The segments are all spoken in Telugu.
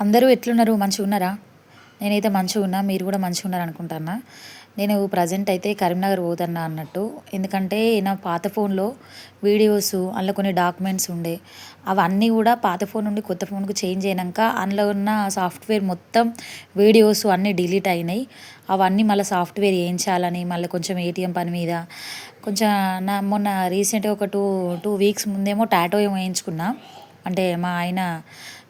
అందరూ ఎట్లున్నారు? మంచిగా ఉన్నారా నేనైతే మంచిగా ఉన్నా మీరు కూడా మంచిగా ఉన్నారు అనుకుంటున్నా. నేను ప్రజెంట్ అయితే కరీంనగర్ పోతున్నా అన్నట్టు. ఎందుకంటే నా పాత ఫోన్లో వీడియోస్ అందులో కొన్ని డాక్యుమెంట్స్ ఉండే. అవన్నీ కూడా పాత ఫోన్ నుండి కొత్త ఫోన్కు చేంజ్ అయినాక అందులో ఉన్న సాఫ్ట్వేర్ మొత్తం వీడియోస్ అన్నీ డిలీట్ అయినాయి. అవన్నీ మళ్ళీ సాఫ్ట్వేర్ వేయించాలని మళ్ళీ కొంచెం ఏటీఎం పని మీద కొంచెం నా మొన్న రీసెంట్గా ఒక టూ టూ వీక్స్ ముందేమో టాటో ఏమో వేయించుకున్నా. అంటే మా ఆయన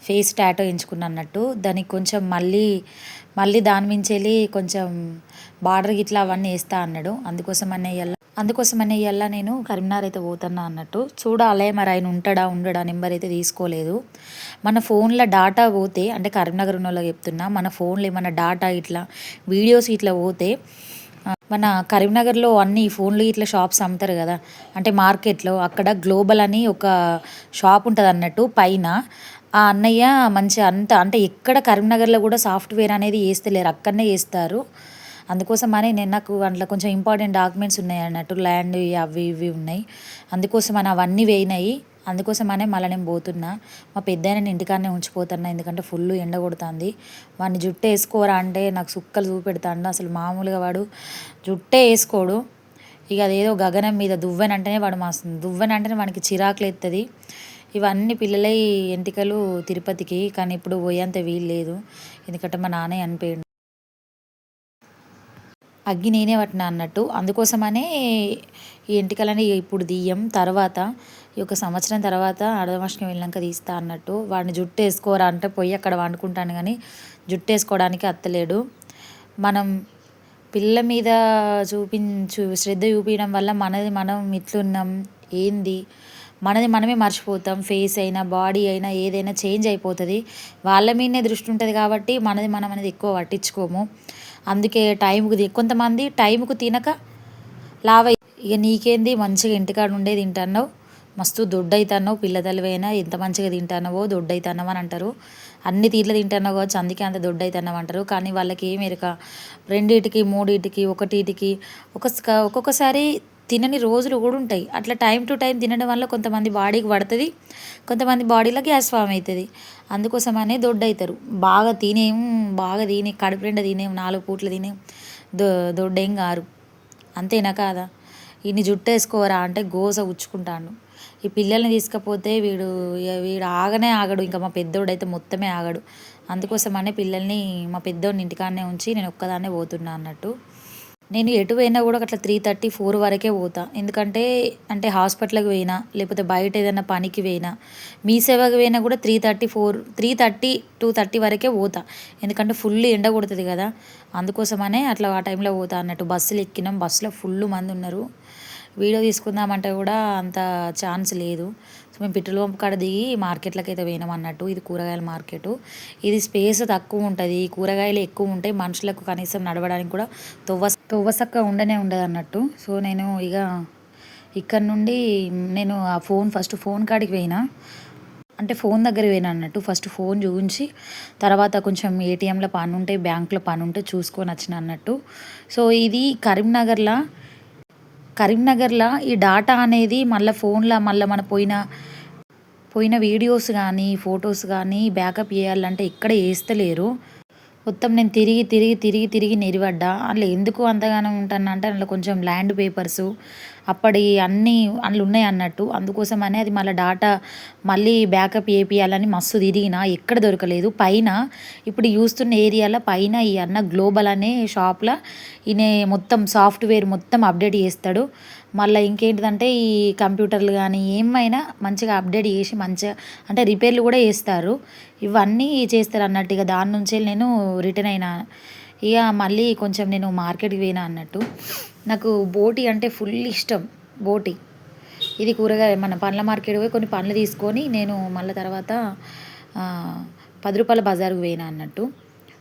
ఫేస్ టాటో ఎంచుకున్నా అన్నట్టు. దానికి కొంచెం మళ్ళీ మళ్ళీ దాని మించి వెళ్ళి కొంచెం బార్డర్ గిట్లా అవన్నీ వేస్తా అన్నాడు. అందుకోసం అనే ఇయ్యాల అందుకోసం అనే ఇయ్యాల నేను కరీంనగర్ అయితే పోతున్నా అన్నట్టు. చూడాలే మరి ఆయన ఉంటాడా ఉండడా నెంబర్ అయితే తీసుకోలేదు. మన ఫోన్లో డాటా పోతే అంటే కరీంనగర్ ఉన్న వాళ్ళకి చెప్తున్నా మన ఫోన్లో ఏమన్నా డాటా ఇట్లా వీడియోస్ ఇట్లా పోతే మన కరీంనగర్లో అన్ని ఫోన్లు ఇట్లా షాప్స్ అమ్ముతారు కదా. అంటే మార్కెట్లో అక్కడ గ్లోబల్ అని ఒక షాప్ ఉంటుంది అన్నట్టు పైన. ఆ అన్నయ్య మంచి అంత అంటే ఎక్కడ కరీంనగర్లో కూడా సాఫ్ట్వేర్ అనేది వేస్తలేరు అక్కడనే వేస్తారు. అందుకోసం అని నేను నాకు అందులో కొంచెం ఇంపార్టెంట్ డాక్యుమెంట్స్ ఉన్నాయి అన్నట్టు ల్యాండ్ అవి ఇవి ఉన్నాయి. అందుకోసం అని అవన్నీ వేయినాయి. అందుకోసమనే మళ్ళీ నేను పోతున్నా. మా పెద్దాయనని ఇంటికాడనే ఉంచిపోతున్నా ఎందుకంటే ఫుల్ ఎండ కొడుతుంది. వాడిని జుట్టు వేసుకోరా అంటే నాకు సుక్కలు చూపెడతాడు. అసలు మామూలుగా వాడు జుట్టే వేసుకోడు. ఇక అదేదో గగనం మీద దువ్వెనంటేనే వాడు మాస్తుంది దువ్వెనంటేనే వానికి చిరాకులు ఎత్తుంది. ఇవన్నీ పిల్లలై ఎంటికలు తిరుపతికి కానీ ఇప్పుడు పోయేంత వీలు లేదు. ఎందుకంటే మా నాన్నే అనిపోయాడు. అగ్గి నేనే పట్టిన అన్నట్టు. అందుకోసమనే ఈ ఎంటికలని ఇప్పుడు దియ్యం తర్వాత ఈ యొక్క సంవత్సరం తర్వాత అర్ధమాసకం వెళ్ళాక తీస్తా అన్నట్టు. వాడిని జుట్టు వేసుకోరా అంటే పోయి అక్కడ వండుకుంటాను కానీ జుట్టు వేసుకోవడానికి అత్తలేడు. మనం పిల్ల మీద చూపించు శ్రద్ధ చూపించడం వల్ల మనది మనం ఇట్లున్నాం ఏంది? మనది మనమే మర్చిపోతాం ఫేస్ అయినా బాడీ అయినా ఏదైనా చేంజ్ అయిపోతుంది. వాళ్ళ మీదనే దృష్టి ఉంటుంది కాబట్టి మనది మనం అనేది ఎక్కువ పట్టించుకోము. అందుకే టైంకు కొంతమంది టైంకు తినక లావ ఇక నీకేంది? మంచిగా ఇంటికాడ ఉండే తింటున్నావు. మస్తు దొడ్డైతానో పిల్ల ఎంత మంచిగా తింటానవో దొడ్డైతానవో అని అంటారు. అన్ని తీర్లు తింటానో కావచ్చు అందుకే అంత దొడ్డైతున్నావు అంటారు. కానీ వాళ్ళకి ఏం రెండింటికి మూడింటికి ఒకటిటికి ఒక ఒక్కొక్కసారి తినని రోజులు కూడా ఉంటాయి. అట్లా టైం టు టైం తినడం వల్ల కొంతమంది బాడీకి పడుతుంది కొంతమంది బాడీలో గ్యాస్ ఫామ్ అవుతుంది అందుకోసమనే దొడ్డవుతారు బాగా తినేం బాగా తినే కడుపు నిండా తినేం నాలుగు పూట్లు తినేం దొ దొడ్డేం కారు. అంతేనా కాదా? ఇన్ని జుట్టు వేసుకోరా అంటే గోస ఉచ్చుకుంటాను ఈ పిల్లల్ని తీసుకపోతే వీడు వీడు ఆగనే ఆగడు. ఇంకా మా పెద్దోడైతే మొత్తమే ఆగడు. అందుకోసమనే పిల్లల్ని మా పెద్దోడిని ఇంటికాడనే ఉంచి నేను ఒక్కదాన్నే పోతున్నా అన్నట్టు. నేను ఎటు పోయినా కూడా అట్లా త్రీ థర్టీ ఫోర్ వరకే పోతా. ఎందుకంటే అంటే హాస్పిటల్కి పోయినా లేకపోతే బయట ఏదైనా పనికి పోయినా మీ సేవకి పోయినా కూడా three thirty four three thirty two thirty వరకే పోతా. ఎందుకంటే ఫుల్ ఎండ కొడుతుంది కదా. అందుకోసమనే అట్లా ఆ టైంలో పోతా అన్నట్టు. బస్సులు ఎక్కినాం. బస్సులో ఫుల్ మంది ఉన్నారు. వీడియో తీసుకుందామంటే కూడా అంత ఛాన్స్ లేదు. సో మేము పెట్రోల్ పంప్ కాడ దిగి మార్కెట్లకి అయితే పోయినాం అన్నట్టు. ఇది కూరగాయల మార్కెట్. ఇది స్పేస్ తక్కువ ఉంటుంది. కూరగాయలు ఎక్కువ ఉంటాయి మనుషులకు కనీసం నడవడానికి కూడా తొవ్వ తొవ్వసక్క ఉండనే ఉండదు అన్నట్టు. సో నేను ఇక ఇక్కడ నుండి నేను ఆ ఫోన్ ఫస్ట్ ఫోన్ కాడికి పోయినా. అంటే ఫోన్ దగ్గర పోయినా అన్నట్టు. ఫస్ట్ ఫోన్ చూపించి తర్వాత కొంచెం ఏటీఎంలో పని ఉంటే బ్యాంకులో పని ఉంటే చూసుకొని వచ్చిన అన్నట్టు. సో ఇది కరీంనగర్లో కరీంనగర్లో ఈ డాటా అనేది మళ్ళీ ఫోన్లో మళ్ళీ మన పోయిన పోయిన వీడియోస్ కానీ ఫొటోస్ కానీ బ్యాకప్ చేయాలంటే ఎక్కడ వేస్తలేరు మొత్తం నేను తిరిగి తిరిగి తిరిగి తిరిగి నెరివడ్డా అందులో ఎందుకు అంతగానో ఉంటాను అంటే అందులో కొంచెం ల్యాండ్ పేపర్సు అప్పటి అన్నీ అందులో ఉన్నాయి అన్నట్టు. అందుకోసం అనే అది మళ్ళీ డాటా మళ్ళీ బ్యాకప్ చేపియాలని మస్తు తిరిగిన ఎక్కడ దొరకలేదు. పైన ఇప్పుడు చూస్తున్న ఏరియాలో పైన ఈ అన్న గ్లోబల్ అనే షాప్లో ఈయన మొత్తం సాఫ్ట్వేర్ మొత్తం అప్డేట్ చేస్తాడు. మళ్ళీ ఇంకేంటిదంటే ఈ కంప్యూటర్లు కానీ ఏమైనా మంచిగా అప్డేట్ చేసి మంచిగా అంటే రిపేర్లు కూడా చేస్తారు. ఇవన్నీ చేస్తారు అన్నట్టు ఇక దాని నుంచి నేను రిటర్న్ అయినా. ఇక మళ్ళీ కొంచెం నేను మార్కెట్కి పోయినా అన్నట్టు. నాకు బోటి అంటే ఫుల్ ఇష్టం బోటి. ఇది కూరగాయ మన పండ్ల మార్కెట్ పోయి కొన్ని పండ్లు తీసుకొని నేను మళ్ళీ తర్వాత పది రూపాయల బజార్కి పోయినా అన్నట్టు.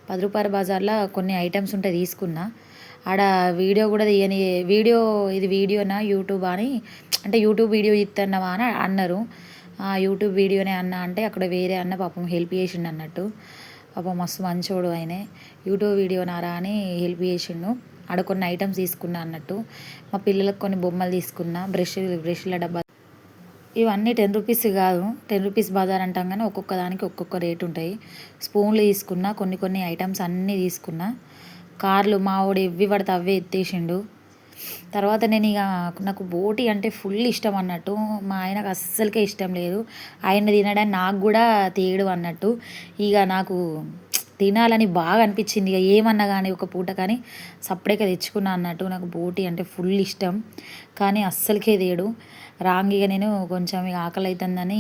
పది రూపాయల బజార్లో కొన్ని ఐటమ్స్ ఉంటే తీసుకున్నా. ఆడ వీడియో కూడా తీయని వీడియో ఇది వీడియోనా యూట్యూబ్ అని అంటే యూట్యూబ్ వీడియో ఇస్తున్నావా అని అన్నారు. యూట్యూబ్ వీడియోనే అన్న అంటే అక్కడ వేరే అన్న పాపం హెల్ప్ చేసిండు అన్నట్టు. పాపం మస్తు మంచోడు ఆయనే. యూట్యూబ్ వీడియో నారా అని హెల్ప్ చేసిండు. ఆడ కొన్ని ఐటమ్స్ తీసుకున్నా అన్నట్టు. మా పిల్లలకు కొన్ని బొమ్మలు తీసుకున్నా. బ్రష్ బ్రష్ల డబ్బా. ఇవన్నీ టెన్ రూపీస్ కాదు. టెన్ రూపీస్ బజార్ అంటాం కానీ ఒక్కొక్క దానికి ఒక్కొక్క రేట్ ఉంటాయి. స్పూన్లు తీసుకున్నా కొన్ని కొన్ని ఐటమ్స్ అన్నీ తీసుకున్నా. కార్లు మావాడు ఎవ్వి పడితే అవే ఎత్తేసిండు. తర్వాత నేను ఇక నాకు బోటి అంటే ఫుల్ ఇష్టం అన్నట్టు మా ఆయనకు అస్సలకే ఇష్టం లేదు. ఆయన తినడానికి నాకు కూడా తీయడు అన్నట్టు. ఇక నాకు తినాలని బాగా అనిపించింది. ఇక ఏమన్నా కానీ ఒక పూట కానీ సపరేట్గా తెచ్చుకున్నా అన్నట్టు నాకు బోటి అంటే ఫుల్ ఇష్టం. కానీ అస్సలకే తేడు. రాంగ్ ఇక నేను కొంచెం ఇక ఆకలి అవుతుందని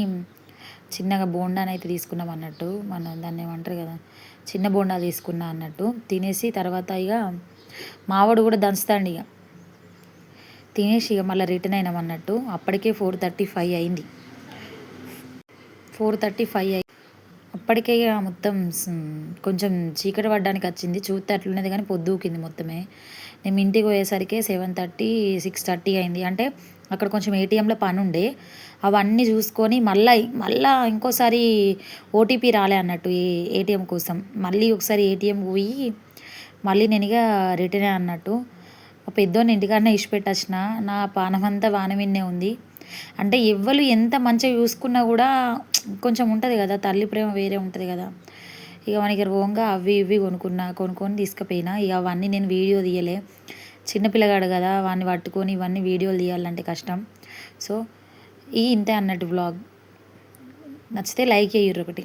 చిన్నగా బోండాని అయితే తీసుకున్నాం అన్నట్టు. మనం దాన్ని ఏమంటారు కదా చిన్న బోండా తీసుకున్నా అన్నట్టు. తినేసి తర్వాత ఇక మావాడు కూడా దంచుతాండి ఇక. తినేసి ఇక మళ్ళీ రిటర్న్ అయినాం అన్నట్టు. అప్పటికే ఫోర్ థర్టీ ఫైవ్ అయింది. ఫోర్ థర్టీ ఫైవ్ అయి అప్పటికే ఇక మొత్తం కొంచెం చీకటి పడ్డానికి వచ్చింది. చూస్తే అట్లున్నది కానీ పొద్దుకింది మొత్తమే. మేము ఇంటికి పోయేసరికి సెవెన్ థర్టీ సిక్స్ థర్టీ అయింది. అంటే అక్కడ కొంచెం ఏటీఎంలో పని ఉండే. అవన్నీ చూసుకొని మళ్ళీ మళ్ళా ఇంకోసారి ఓటీపీ రాలే అన్నట్టు ఈ ఏటీఎం కోసం. మళ్ళీ ఒకసారి ఏటీఎం పోయి మళ్ళీ నేను ఇక రిటర్న్ అన్నట్టు. పెద్దోని ఇంటికాడనే ఇచ్చిపెట్టొచ్చిన నా పానమంతా వానమిన్నే ఉంది. అంటే ఎవ్వరు ఎంత మంచిగా చూసుకున్నా కూడా కొంచెం ఉంటుంది కదా తల్లి ప్రేమ వేరే ఉంటుంది కదా. ఇక మనకి రోంగా అవి ఇవి కొనుక్కున్నా కొనుక్కొని తీసుకుపోయినా. ఇక అవన్నీ నేను వీడియో తీయలే. చిన్నపిల్లగాడు కదా వాడిని పట్టుకొని ఇవన్నీ వీడియోలు తీయాలంటే కష్టం. సో ఈ ఇంతే అన్నట్టు వ్లాగ్ నచ్చితే లైక్ చేయరు ఒకటి.